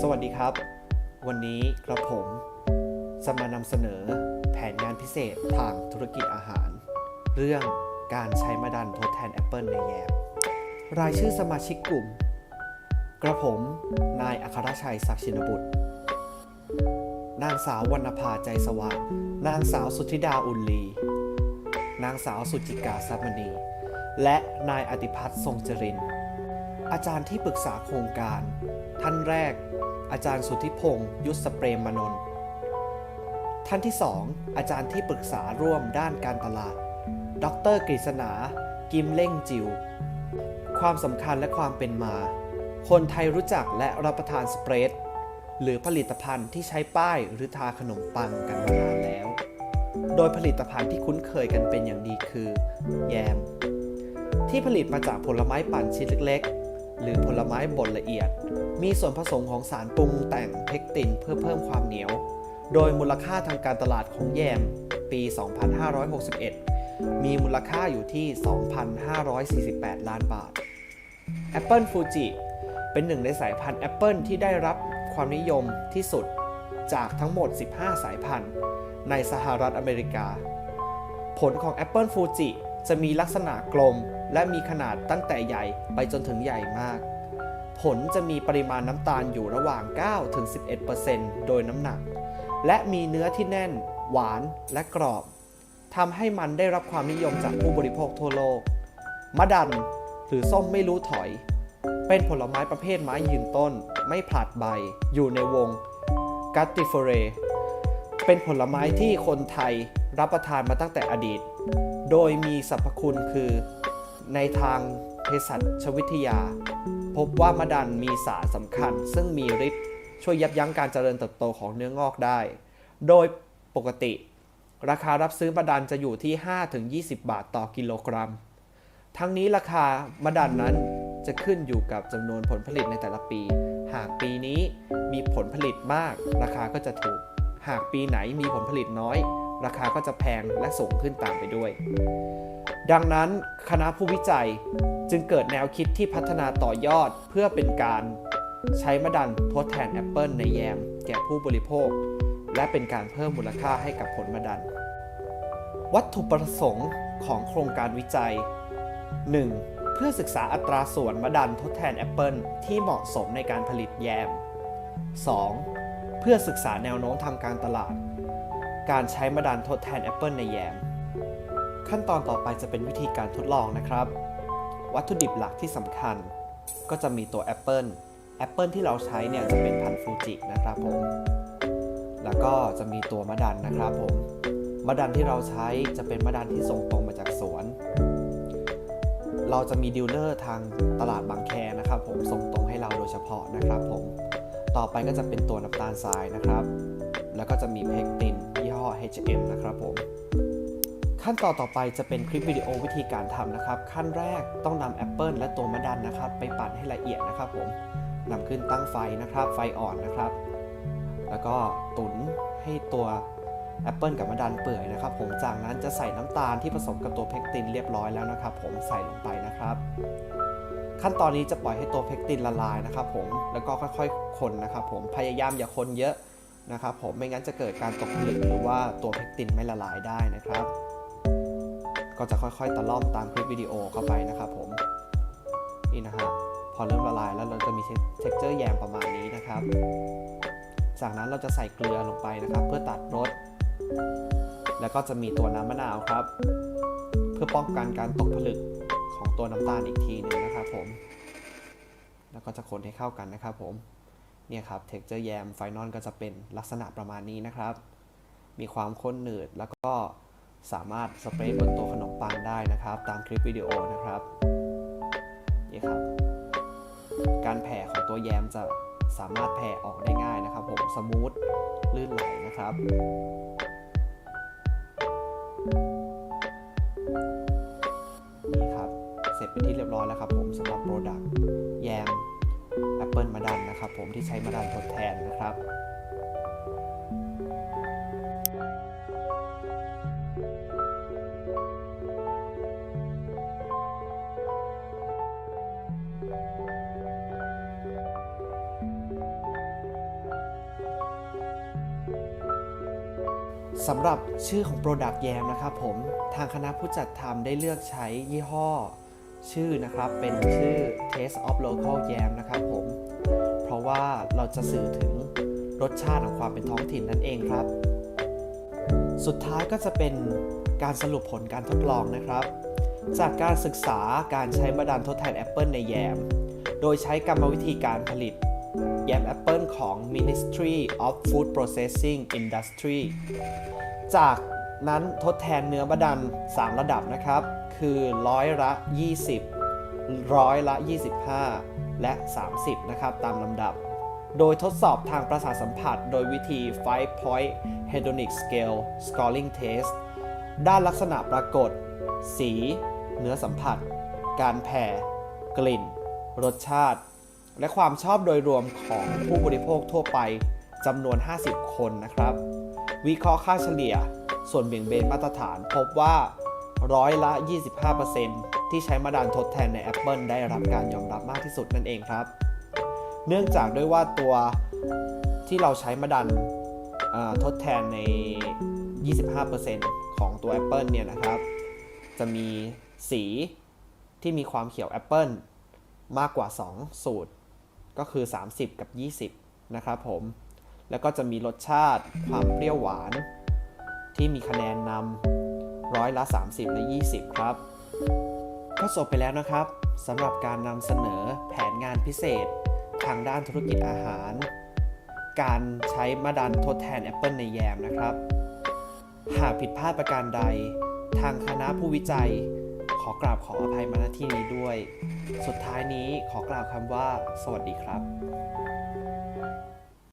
สวัสดีครับ วันนี้กระผมจะมานำเสนอแผนงานพิเศษทางธุรกิจอาหาร เรื่องการใช้มาดันทดแทนแอปเปิลในแยมรายชื่อสมาชิกกลุ่ม กระผมนายอัครชัยศักชินบุตร นางสาววรรณภาใจสว่างนางสาวสุธิดาอุลลี นางสาวสุจิกาซับมณี และนายอติพัฒน์ทรงจริน อาจารย์ที่ปรึกษาโครงการ ท่านแรก อาจารย์สุทธิพงศ์ยุทธเปรมมนนท์ท่านที่สองอาจารย์ที่ปรึกษาร่วมด้านการตลาด ดรกฤษณา กิมเล่งจิว ความสำคัญและความเป็นมา คนไทยรู้จักและรับประทานสเปรด หรือผลิตภัณฑ์ที่ใช้ป้ายหรือทาขนมปังกันมานานแล้ว โดยผลิตภัณฑ์ที่คุ้นเคยกันเป็นอย่างดีคือ แยม ที่ผลิตมาจากผลไม้ปั่นชิ้นเล็ก หรือผลไม้บดละเอียด มีส่วนผสมของสารปรุงแต่งเพกตินเพื่อเพิ่มความเหนียว โดยมูลค่าทางการตลาดของแยมปี 2561 มีมูลค่าอยู่ที่ 2,548 ล้านบาท Apple Fuji เป็นหนึ่งในสายพันธุ์แอปเปิลที่ได้รับความนิยมที่สุดจากทั้งหมด 15 สายพันธุ์ในสหรัฐอเมริกา ผลของ Apple Fuji จะมีลักษณะกลม และมีขนาดตั้งแต่ใหญ่ไปจนถึงใหญ่มาก ผลจะมีปริมาณน้ำตาลอยู่ระหว่าง 9-11%โดยน้ำหนัก และมีเนื้อที่แน่น หวานและกรอบทำให้มันได้รับความนิยมจากผู้บริโภคทั่วโลก มะดันหรือส้มไม่รู้ถอย เป็นผลไม้ประเภทไม้ยืนต้น ไม่ผลัดใบ อยู่ในวงกัตติเฟเรเป็นผลไม้ที่คนไทยรับประทานมาตั้งแต่อดีต โดยมีสรรพคุณคือ ในทางเภสัชวิทยา พบว่ามะดันมีสารสำคัญ ซึ่งมีฤทธิ์ช่วยยับยั้งการเจริญเติบโตของเนื้องอกได้ โดยปกติ ราคารับซื้อมะดันจะอยู่ที่ 5-20 บาทต่อกิโลกรัม ทั้งนี้ราคามะดันนั้นจะขึ้นอยู่กับจำนวนผลผลิตในแต่ละปี หากปีนี้มีผลผลิตมาก ราคาก็จะถูก หากปีไหนมีผลผลิตน้อย ราคาก็จะแพงและสูงขึ้นตามไปด้วย ดังนั้นคณะผู้วิจัยจึงเกิดแนวคิดที่พัฒนาต่อยอดเพื่อเป็นการใช้มะดันทดแทนแอปเปิลในแยม แก่ผู้บริโภค และเป็นการเพิ่มมูลค่าให้กับผลมะดัน วัตถุประสงค์ของโครงการวิจัย 1. เพื่อศึกษาอัตราส่วนมะดันทดแทนแอปเปิลที่เหมาะสมในการผลิตแยม 2. เพื่อศึกษาแนวโน้มทางการตลาด การใช้มะดันทดแทนแอปเปิลในแยม ขั้นตอนต่อไปจะเป็นวิธีการทดลองนะครับ วัตถุดิบหลักที่สำคัญ ก็จะมีตัวแอปเปิลแอปเปิลที่เราใช้เนี่ยจะเป็นพันธุ์ฟูจินะครับผม แล้วก็จะมีตัวมะดันนะครับผม มะดันที่เราใช้จะเป็นมะดันที่ส่งตรงมาจากสวน เราจะมีดีลเลอร์ทางตลาดบางแคนะครับผมส่งตรงให้เราโดยเฉพาะนะครับผม ต่อไปก็จะเป็นตัวน้ำตาลทรายนะครับ แล้วก็จะมีเพกตินยี่ห้อ H&M นะครับผม ขั้นตอนต่อไปจะเป็นคลิปวิดีโอวิธีการทำนะครับ ขั้นแรกต้องนำแอปเปิลและตัวมะดันนะครับ ไปปั่นให้ละเอียดนะครับผมนำขึ้นตั้งไฟนะครับ ไฟอ่อนนะครับ แล้วก็ตุ๋นให้ตัวแอปเปิลกับมะดันเปื่อยนะครับ ผมจากนั้นจะใส่น้ำตาลที่ผสมกับตัวเพกตินเรียบร้อยแล้วนะครับ ผมใส่ลงไปนะครับ ขั้นตอนนี้จะปล่อยให้ตัวเพกตินละลายนะครับ ผมแล้วก็ค่อยๆคนนะครับ ผมพยายามอย่าคนเยอะนะครับ ผมไม่งั้นจะเกิดการตกผลึกหรือว่าตัวเพกตินไม่ละลายได้นะครับ ก็จะค่อยๆตะล่อมตามคลิปวิดีโอเข้าไปนะครับผมนี่นะฮะพอเริ่มละลายแล้วเราจะมีเท็กเจอร์แยมประมาณนี้นะครับ จากนั้นเราจะใส่เกลือลงไปนะครับ เพื่อตัดรสแล้วก็จะมีตัวน้ำมะนาวครับ เพื่อป้องกันการตกผลึกของตัวน้ำตาลอีกทีหนึ่งนะครับผม แล้วก็จะคนให้เข้ากันนะครับผมเนี่ยครับเท็กเจอร์แยมไฟนอลก็จะเป็นลักษณะประมาณนี้นะครับ มีความข้นหนืดแล้วก็ สามารถสเปรย์บนตัวขนมปังได้นะครับ ตามคลิปวิดีโอนะครับนี่ครับ การแผ่ของตัวแยมจะสามารถแผ่ออกได้ง่ายนะครับ ผมสมูทลื่นไหลนะครับ นี่ครับ เสร็จเป็นที่เรียบร้อยแล้วครับ ผมสำหรับโปรดักต์แยมแอปเปิลมาดันนะครับ ผมที่ใช้มาดันทดแทนนะครับ สำหรับชื่อของ Product แยมนะครับผมทางคณะผู้จัดทำได้เลือกใช้ยี่ห้อ ชื่อนะครับเป็นชื่อ Taste of Local Yam นะครับผม เพราะว่าเราจะสื่อถึงรสชาติของความเป็นท้องถิ่นนั่นเองครับ สุดท้ายก็จะเป็นการสรุปผลการทดลองนะครับ จากการศึกษาการใช้มาดันทดแทนแอปเปิลในแยม โดยใช้กรรมวิธีการผลิต แยมแอปเปิลของ Ministry of Food Processing Industry จากนั้นทดแทนเนื้อมะดัน 3 ระดับนะครับ คือร้อยละ 20 ร้อยละ 25 และ 30 นะครับ ตามลำดับ โดยทดสอบทางประสาทสัมผัส โดยวิธี5 point hedonic scale scoring test ด้านลักษณะปรากฏ สี เนื้อสัมผัส การแผ่ กลิ่น รสชาติ และความชอบโดยรวมของผู้บริโภคทั่วไปจำนวน 50 คนนะครับ วิเคราะห์ค่าเฉลี่ย ส่วนเบี่ยงเบนมาตรฐาน พบว่าร้อยละ 25%ที่ใช้มาดานทดแทนใน Apple ได้รับการยอมรับมากที่สุดนั่นเองครับ เนื่องจากด้วยว่าตัวที่เราใช้มาดันทดแทนใน 25%ของตัว Apple เนี่ยนะครับ จะมีสีที่มีความเขียวแอปเปิลมากกว่า 2 สูตร ก็คือ 30 กับ 20 นะครับผม แล้วก็จะมีรสชาติความเปรี้ยวหวาน ที่มีคะแนนนำร้อยละ 30 และ 20 ครับ ก็จบไปแล้วนะครับสำหรับการนำเสนอแผนงานพิเศษ ทางด้านธุรกิจอาหาร การใช้มาดันทดแทนแอปเปิลในแยมนะครับ หากผิดพลาดประการใด ทางคณะผู้วิจัย ขอกราบขออภัยมาณที่นี้ด้วย สุดท้ายนี้ขอกล่าวคำว่า สวัสดีครับ